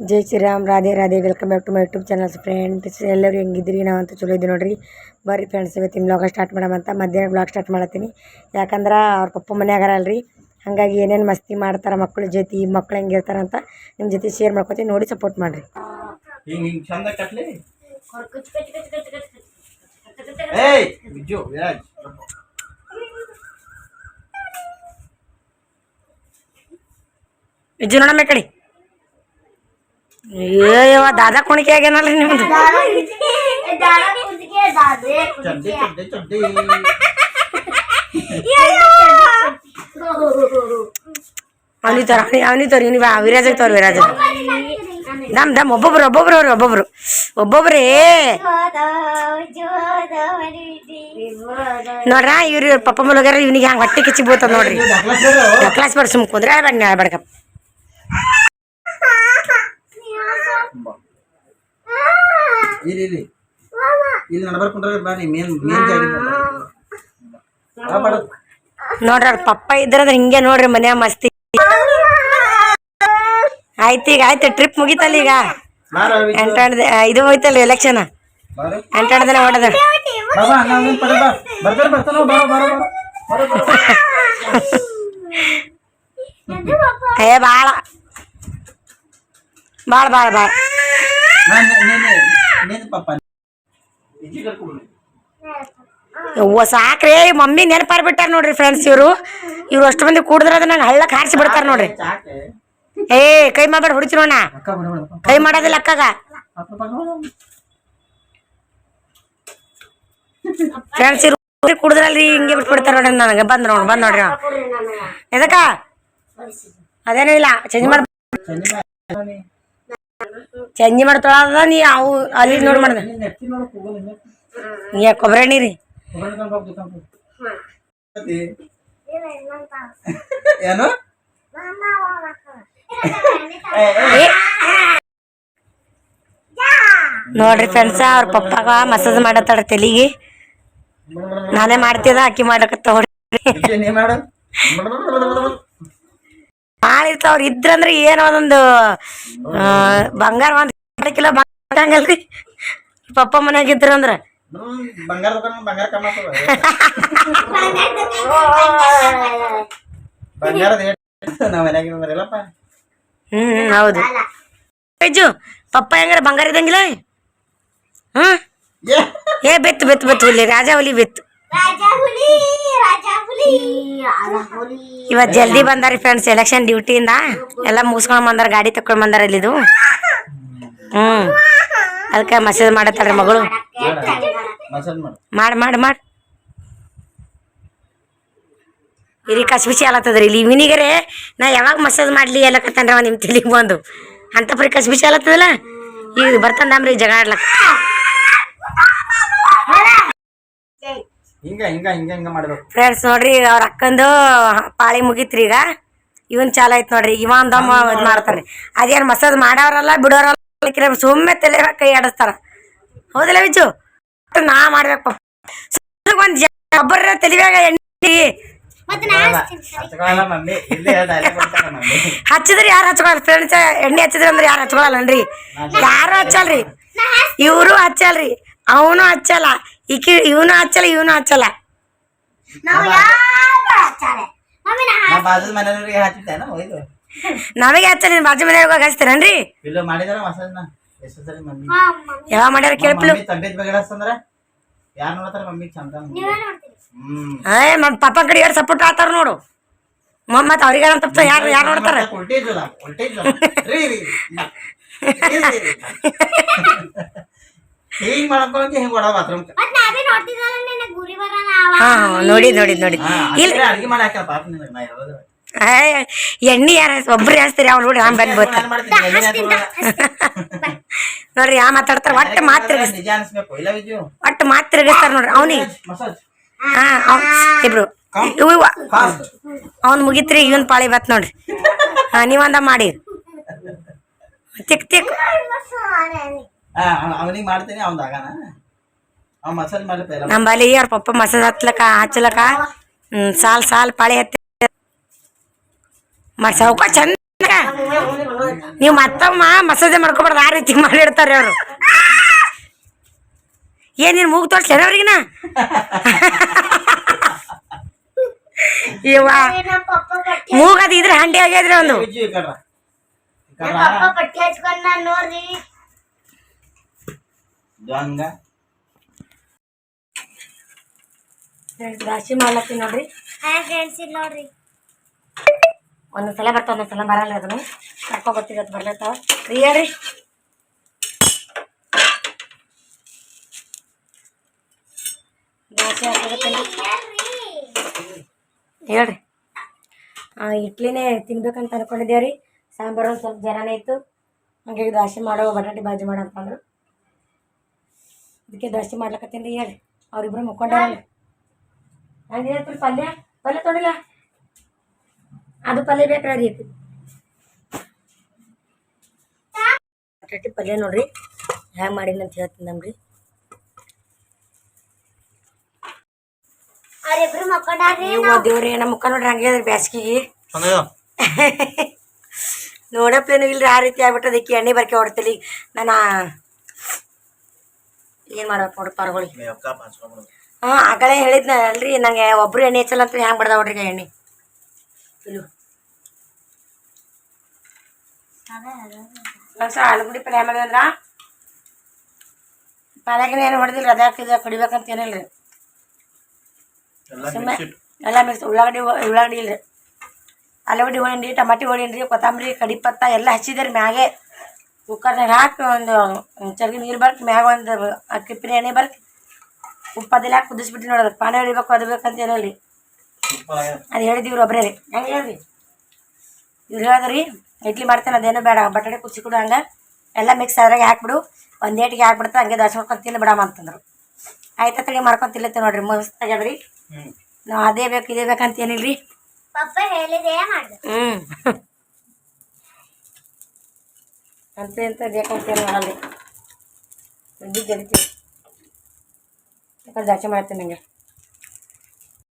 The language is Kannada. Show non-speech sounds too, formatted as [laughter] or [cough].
Jai Shriram Radhe Radhe welcome back to my YouTube channels friends ಎಲ್ಲರೂ ಹೆಂಗಿದ್ರಿ ನಾವಂತೂ ಚಲೋ ಇದ್ದೀವಿ ನೋಡ್ರಿ. ಬರ್ರಿ ಫ್ರೆಂಡ್ಸ್ ಇವತ್ತಿನ ಬ್ಲಾಗ್ ಸ್ಟಾರ್ಟ್ ಮಾಡಮಂತ ಮಧ್ಯಾಹ್ನ ಬ್ಲಾಗ್ ಸ್ಟಾರ್ಟ್ ಮಾಡತ್ತೀನಿ ಯಾಕಂದ್ರೆ ಅವ್ರ ಪಪ್ಪ ಮನ್ಯಾಗಾರಲ್ರಿ ಹಾಗಾಗಿ ಏನೇನು ಮಸ್ತಿ ಮಾಡ್ತಾರೆ ಮಕ್ಕಳ ಜೊತೆ ಮಕ್ಳು ಹೆಂಗಿರ್ತಾರೆ ಅಂತ ನಿಮ್ಮ ಜೊತೆ ಶೇರ್ ಮಾಡ್ಕೊತೀನಿ. ನೋಡಿ ಸಪೋರ್ಟ್ ಮಾಡಿರಿ. ಇಜ್ಜು ವಿಜು ನೋಡಮ್ಮ ಕಡೆ. ಅಯ್ಯೋ ದಾದಾ ಕುಣಿಕೆ ಆಗ್ಯಾನಲ್ರಿ ನಿಮ್ದು ಚಡ್ಡಿ ಚಡ್ಡಿ ಚಡ್ಡಿ ಅವನಿಗೆ ತೋರ ಅವನಿಗೆ ತೋರಿ ನೀವು ವಿರಾಜಗೆ ತೋರಿ ವಿರಾಜ ದಮ್ ದಮ್ ಒಬ್ಬೊಬ್ರು ಒಬ್ಬೊಬ್ರು ಅವ್ರಿ ಒಬ್ಬೊಬ್ರು ಒಬ್ಬೊಬ್ರೇ ನೋಡ್ರ ಇವ್ರು ಪಪ್ಪ ಮೂಲಗಾರ ಇವನಿಗೆ ಹಂಗೆ ಹೊಟ್ಟೆ ಕಿಚ್ಚಿ ಬೋತ ನೋಡ್ರಿ ಕ್ಲಾಸ್ ಬರ್ ಸುಮ್ ಕುಂದ್ರೆ ಬನ್ನಿ ಬೇಡಕ ಇಲ್ಲಿ ಇಲ್ಲಿ ಇಲ್ಲಿ ನಡ್ಬರ್ಕೊಂಡ್ರೆ ಬಾ ನೀ ಮೇನ್ ಮೇನ್ ಜಾಗ ಬಾ ನೋಡ್ರಿ ಅವ್ರ ಪಪ್ಪ ಇದ್ರಂದ್ರೆ ಹಿಂಗೆ ನೋಡ್ರಿ ಮನ್ಯಾಗ ಮಸ್ತಿ. ಆಯ್ತು ಈಗ ಆಯ್ತು ಟ್ರಿಪ್ ಮುಗಿತಲ್ಲ ಈಗ. ಎಂಟಾಣದ ಇದು ಹೋಯ್ತಲ್ಲ ಎಲೆಕ್ಷನ್ ಬಾರ. ಓಡದ ಹೊಡೆದ. ಏ ಭಾಳ ಪಾಪ. ಇಜ್ಜಿ ಕರ್ಕೊಂಡು ಯವ್ವ ಸಾಕ್ರಿ ಮಮ್ಮಿ ನೆನಪಾರ್ ಬಿಟ್ಟಾರ ನೋಡ್ರಿ ಫ್ರೆಂಡ್ಸ್ ಇವರು. ಇವ್ರು ಅಷ್ಟು ಮಂದಿ ಕೂಡಿದ್ರ ಅದ ನಂಗೆ ಹಳ್ಳಕ್ಕೆ ಹಾರಿಸಿ ಬಿಡ್ತಾರ ನೋಡ್ರಿ. ಏ ಕೈ ಮಾಡ್ಬೇಡ ಹೊಡಿತಿರೋಣ ನೋಣ ಕೈ ಮಾಡೋದಿಲ್ಲ ಅಕ್ಕಾಗ. ಫ್ರೆಂಡ್ಸ್ ಇವ್ರು ಕುಡಿದ್ರಲ್ರಿ ಹಿಂಗೆ ಬಿಟ್ಬಿಡ್ತಾರ ನೋಡ್ರಿ ನನಗೆ. ಬಂದ್ ನೋಡ್ರಿ ಬಂದ್ ನೋಡ್ರಿ. ಎದಕ್ಕ? ಅದೇನೂ ಇಲ್ಲ ಚೇಂಜ್ ಮಾಡಿ ಚೇಂಜ್ ಮಾಡ್ತಾಳ ನೀ ಅವು ಅಲ್ಲಿ ನೋಡಿ ಮಾಡ್ದೆ. ನೀ ಕೊಬ್ಬರಿ ಎಣ್ಣೆ ರೀ. ಏನು ಏ, ಏ, ಏ. ನೋಡ್ರಿ ಫ್ರೆಂಡ್ಸ ಅವ್ರ ಪಪ್ಪಾಗ ಮಸಾಜ್ ಮಾಡತ್ತಾಳ ತಲೆಗೆ. ನಾನೇ ಮಾಡ್ತಿದ ಅಕ್ಕಿ ಮಾಡಕತ್ತ ಹೊಡಿ ಭಾಳ ಇರ್ತಾವ್ರ ಇದ್ರಂದ್ರೆ ಏನೋ ಒಂದೊಂದು ಬಂಗಾರ ಒಂದು ಕಿಲೋ ಬಂಗಲ್ರಿ ಪಪ್ಪ ಮನ್ಯಾಗ ಇದ್ರಂದ್ರ ಹ್ಮ್, ಹೌದು. ಅಜ್ಜು ಪಪ್ಪ ಹೆಂಗಾರ ಬಂಗಾರ ಇದಂಗಿಲ್ಲ ಹ್ಮ್? ಏ. ಬೆತ್ತು ಬೆತ್ತು ಬೆತ್ತು ಹುಲಿ ರಾಜಾ ಹುಲಿ ಬೆತ್ತು. ಇವತ್ ಜಲ್ದಿ ಬಂದಾರಿ ಫ್ರೆಂಡ್ಸ್ ಎಲೆಕ್ಷನ್ ಡ್ಯೂಟಿಯಿಂದ ಎಲ್ಲ ಮುಗಿಸ್ಕೊಂಡ್ ಬಂದಾರ, ಗಾಡಿ ತಕೊಂಡ್ ಬಂದಾರ ಇಲ್ಲಿದು. ಹ್ಮ್. ಅದಕ್ಕೆ ಮಸೇಜ್ ಮಾಡತ್ತಲ್ರಿ ಮಗಳು. ಮಾಡು, ಮಾಡ್ ಮಾಡ್. ಇರಿ, ಕಸ್ಬಿಸಿ ಆಲತ್ತದ್ರಿ ಇಲ್ಲಿ. ಇವನಿಗರೆ ನಾ ಯಾವಾಗ ಮಸಾಜ್ ಮಾಡ್ಲಿ ಎಲ್ಲಕತ್ತನ್ರವ ನಿಮ್ ತಿಳಿ ಬಂದು. ಅಂತ ಪರಿ ಕಸ್ಬಿಸಿ ಆಲತ್ತದಲ್ಲ ಈಗ ಬರ್ತಂದ್ರಿ ಜಗ ಆಡ್ಲಕ್ಕ. ಹಿಂಗ ಹಿಂಗ ಹಿಂಗ ಹಿಂಗ ಮಾಡ್ಬೇಕು. ಫ್ರೆಂಡ್ಸ್ ನೋಡ್ರಿ ಈಗ ಅವ್ರ ಅಕ್ಕಂದು ಪಾಳಿ ಮುಗೀತ್ರಿ ಈಗ. ಇವನ್ ಚಾಲ ಐತ್ ನೋಡ್ರಿ. ಇವನ್ ಒಂದಮ್ಮ ಇದ್ ಮಾಡ್ತಾರ್ರಿ. ಅದೇನ್ ಮಸಾಜ್ ಮಾಡವ್ರಲ್ಲ ಬಿಡೋರಲ್ಲ ಸುಮ್ಮನೆ ತಲೆ ಕೈ ಆಡಿಸ್ತಾರ. ಹೌದಲ್ಲ ವಿಜು? ನಾ ಮಾಡ್ಬೇಕು ಒಂದ್ ಒಬ್ಬರ ತಲಿವ್ಯಾಗ ಎಣ್ಣೆ ಹಚ್ಚಿದ್ರಿ ಯಾರು ಹಚ್ಕೊಳಲ್ಲ ಫ್ರೆಂಡ್ಸ್ ಎಣ್ಣೆ ಹಚ್ಚಿದ್ರಿ ಅಂದ್ರೆ ಯಾರು ಹಚ್ಕೊಳಲ್ಲನ್ರಿ ಯಾರು ಹಚ್ಚಲ್ರಿ? ಇವರು ಹಚ್ಚಲ್ರಿ. ಅವನು ಹಚ್ಚಲ್ಲ. ಈಕಿ ಇವನು ಹಚ್ಚಲ್ಲ ಇವನು ಹಚ್ಚಲ್ಲ ನಾ ಬಾಜು ಮನೆಯವ್ರಿಗೆ ಹಾಕಿದ್ದೇನ ಒಯ್ದು ನಮಗೆ ಹಚ್ಚಲ್ಲ ನಿನ್ ಬಾಜು ಮನೆಯವ್ರಿಗೆ ಹೋಗಿ ಹಚ್ತೀರನ್ರಿ ಇಲ್ಲೋ ಮಾಡಿದಾರ ಮಸಾಜ್ನ ಎಷ್ಟು ಸರಿ ಮಮ್ಮಿ ಯಾವಾಗ ಮಾಡ್ಯಾರ ಕೇಳ್ಪಿಲು ಮಮ್ಮಿ ತಬ್ಬಿತ್ ಬಗೆಡಸ್ತಂದ್ರ ಯಾರ್ ನೋಡ್ತಾರ ಮಮ್ಮಿ ಚಂದ ಹ್ಮ್ ಏ ನಮ್ಮ ಪಪ್ಪ ಕಡೆ ಎರಡು ಸಪೋರ್ಟ್ ಆತಾರ ನೋಡು ಮತ್ತೆ ಅವ್ರಿಗೆ ತಪ್ಪ ಯಾರು ಯಾರು ನೋಡ್ತಾರ ಉಲ್ಟೇ ಜೋಲ ಉಲ್ಟೇ ಹಿಂಗ್ ಮಾಡ್ಕೊಂಡ್ ಹಿಂಗ್ ಕೊಡ ಬಾತ್ರೂಮ್ ಹಾ ಹಾ ನೋಡಿ ನೋಡಿ ನೋಡಿ. ಇಲ್ಲ ಅಡಿಗೆ ಪಾಪ ನಿನಗೆ ನಾ ಎಣ್ಣೆ ಯಾರು ಒಬ್ರು ಹಾಸ್ತೀರಿ ಅವ್ರು ನೋಡಿ ಆಮೇಲೆ ಬಂದ್. ನೋಡ್ರಿ ಯಾ ಮಾತಾಡ್ತಾರ ಒಟ್ಟು ಮಾತ್ರ ಒಟ್ಟು ಮಾತು ತಿರ್ಗಿಸ್ತಾರ ನೋಡ್ರಿ ಅವನಿಗೆ ಮಸಾಜ್ ಹಾ ಅವ್ ಇಬ್ರು. ಇವ್ ಫಾಸ್ಟ್ ಮುಗಿತ್ರಿ ಇವನ್ ಪಾಳಿ ಬತ್ ನೋಡ್ರಿ. ಹಾ ನೀವಂದ ಮಾಡಿ. ತಿಕ್ ತಿಕ್. ಅವನಿಗೆ ಮಾಡ್ತೀನಿ ಅವ್ನ ಆಗಾನ? ಅವ್ ಮಸಾಜ್ ಮಾಡ್ಲಿಪ್ಪ ನಮ್ಮಲ್ಲಿ ಅವ್ರ ಪಪ್ಪ ಮಸಾಜ್ ಹತ್ಲಕ ಹಚ್ಚಲಕ ಹ್ಮ್ ಸಾಲ್ ಸಾಲ್ ಪಾಳಿ ಹತ್ತಿ. ಸೌಕ ಚಂದ ನೀವು ಮತ್ತಮ್ಮ ಮಸಾಜೆ ಮಾಡ್ಕೊಬಾರ್ದು ಆ ರೀತಿ ಮಾಡಿರ್ತಾರೆ ಅವರು. ಏನ್ ನೀನು ಮೂಗು ತೋರಿಸ್ಲೇನ ಅವ್ರಿಗಿನ ಇವ ಮೂಗದ ಇದ್ರೆ ಹಂಡಿ ಆಗ್ಯಾದ್ರಿ ಒಂದು ಹಂಗ ರಾಶಿ ಮಾಡ್ಲತ್ತೀನಿ ನೋಡ್ರಿ. ಹಾಯ್ ಫ್ರೆಂಡ್ಸ್ ಇಲ್ಲಿ ನೋಡ್ರಿ. ಒಂದೊಂದ್ ಸಲ ಬರ್ತಾವ ಒಂದೊಂದ್ ಸಲ ಬರಲ್ಲ ಅದನ್ನು. ಕರ್ಕೊ ಗೊತ್ತಿರತ್ತೆ ಬರ್ಲತ್ತಾವ ರೀ ಹೇಳ್ರಿ. ದೋಸೆ ಹಾಕೋದಕ್ಕೇನು ಹೇಳ್ರಿ. ಆ, ಇಡ್ಲಿನೇ ತಿನ್ಬೇಕಂತ ಅನ್ಕೊಂಡಿದ್ದೇವ್ರಿ. ಸಾಂಬಾರು ಒಂದು ಸ್ವಲ್ಪ ಜನನೇ ಇತ್ತು. ಹಂಗಾಗಿ ದೋಸೆ ಮಾಡೋ ಬಟಾಟೆ ಬಾಜಿ ಮಾಡೋ ಅಂತಂದ್ರು ಅದಕ್ಕೆ ದೋಸ್ತಿ ಮಾಡ್ಲಕತ್ತೀನಿ ಹೇಳಿ ಅವ್ರಿಬ್ರು ಮುಕ್ಕೊಂಡಾರಲ್ಲ ಹಂಗೆ ಹೇಳ್ತೀರಿ ಪಲ್ಯ. ಪಲ್ಯ ತೊಡಿಲ್ಲ ಅದು ಪಲ್ಯ ಬೇಕು ರೀ ಬಟಾಟಿ ಪಲ್ಯ ನೋಡ್ರಿ. ಹ್ಯಾಂಗ ಮಾಡಿಲ್ಲ ಅಂತ ಹೇಳ್ತೀನಿ ನಮ್ರಿ ದೇವ್ರಿ ನಮ್ಮ ಮುಖ ನೋಡ್ರಿ ಹಂಗೆ ಬ್ಯಾಸ್ಗಿಗೆ. [laughs] ನೋಡಪ್ಲೇನು ಇಲ್ರಿ ಆ ರೀತಿ ಆಗ್ಬಿಟ್ಟದ. ಅದಕ್ಕೆ ಎಣ್ಣೆ ಬರ್ಕೆ ಹೊಡ್ತಲಿ. ನಾನು ಏನು ಮಾಡ್ಬೇಕು ನೋಡ್ರಿ ಪರ್ಗೊಳಿ. ಹಾಂ ಆಗಲೇ ಹೇಳಿದ್ನ ಅಲ್ರಿ ನಂಗೆ ಒಬ್ರು ಎಣ್ಣೆ ಹಚ್ಚಲ್ಲ ಅಂತ ಹ್ಯಾಂಗೆ ಬಿಡ್ದ ನೋಡ್ರಿ ಎಣ್ಣೆ. ಇಲ್ಲು. ಆಲೂಗಡ್ಡಿ ಪಲ್ಯ ಆಮೇಲೆ ಅಂದ್ರ? ಪಲ್ಯಾಗಿನ ಏನು ಹೊಡೆದಿಲ್ಲ ಅದ್ಯಾಕೆ ಹಾಕಿದ ಕಡಿಬೇಕಂತ ಏನಿಲ್ಲ ರೀ ಎಲ್ಲ ಸುಮ್ಮನೆ ಮಿಕ್ಸ್ ಇಟ್ಟು. ಎಲ್ಲ ಮಿಕ್ಸ್ ಉಳ್ಳಾಗಡ್ಡಿ ಉಳ್ಳಾಗಡ್ಡಿ ಇಲ್ರಿ. ಆಲೂಗಡ್ಡಿ ಹೊಳೀನಿ ಟಮಾಟಿ ಹೊಳೀನಿ ಕೊತ್ತಂಬರಿ ಕಡಿಪತ್ತ ಎಲ್ಲ ಹಚ್ಚಿದ್ರಿ ಮ್ಯಾಗೆ. ಕುಕ್ಕರ್ನಾಗ ಹಾಕಿ ಒಂದು ಚರ್ಗಿ ನೀರು ಬರ್ಕ ಮ್ಯಾಗ ಒಂದು ಅಕ್ಕಿಪ್ಪಿನ ಎಣ್ಣೆ ಬರ್ಕ ಉಪ್ಪು ಅದೆಲ್ಲ ಹಾಕಿ ಕುದಿಸ್ಬಿಟ್ಟು ನೋಡೋದು ಪಾನಿ ಹಿಡಿಬೇಕು ಅದು ಬೇಕಂತ ಆಗ್ಯದ ಅದು ಹೇಳಿದಿವ್ರಿ ಒಬ್ಬರೇ ರೀ. ಹೆಂಗೆ ಹೇಳ್ರಿ? ಇವ್ರು ಹೇಳಿದ್ರಿ ಇಡ್ಲಿ ಮಾಡ್ತೇನೆ ಅದೇನು ಬೇಡ ಬಟಾಟೆ ಕುದಿಸಿ ಕೊಡು ಹಂಗೆ. ಎಲ್ಲ ಮಿಕ್ಸ್ ಅದ್ರಾಗೆ ಹಾಕ್ಬಿಡು ಒಂದು ಏಟಿಗೆ ಹಾಕ್ಬಿಡ್ತಾ ಹಂಗೆ ದಾಸ ಮಾಡ್ಕೊಂಡು ತಿಂದು ಬಿಡಮ್ಮ ಅಂತಂದ್ರು. ಆಯ್ತಾ ತಡಿ ಮಾಡ್ಕೊಂಡು ತಿಲ್ಲತ್ತೆ ನೋಡ್ರಿ ರೀ ನಾವು ಅದೇ ಬೇಕು ಇದೇ ಬೇಕಂತ ಏನಿಲ್ರಿ. ಪಪ್ಪ ಹೇಳಿದೆ ಮಾಡ್ದೆ ಹ್ಞೂ ಅಂತ ಎಂತ ಬೇಕಂತೇನು ಮಾಡಲ್ಲ ಜಲ್ದಿ ಜಲ್ದಿ ಯಾಕಂದ್ರೆ ಜಾಸ್ತಿ ಮಾಡ್ತೀನಿ ನಂಗೆ.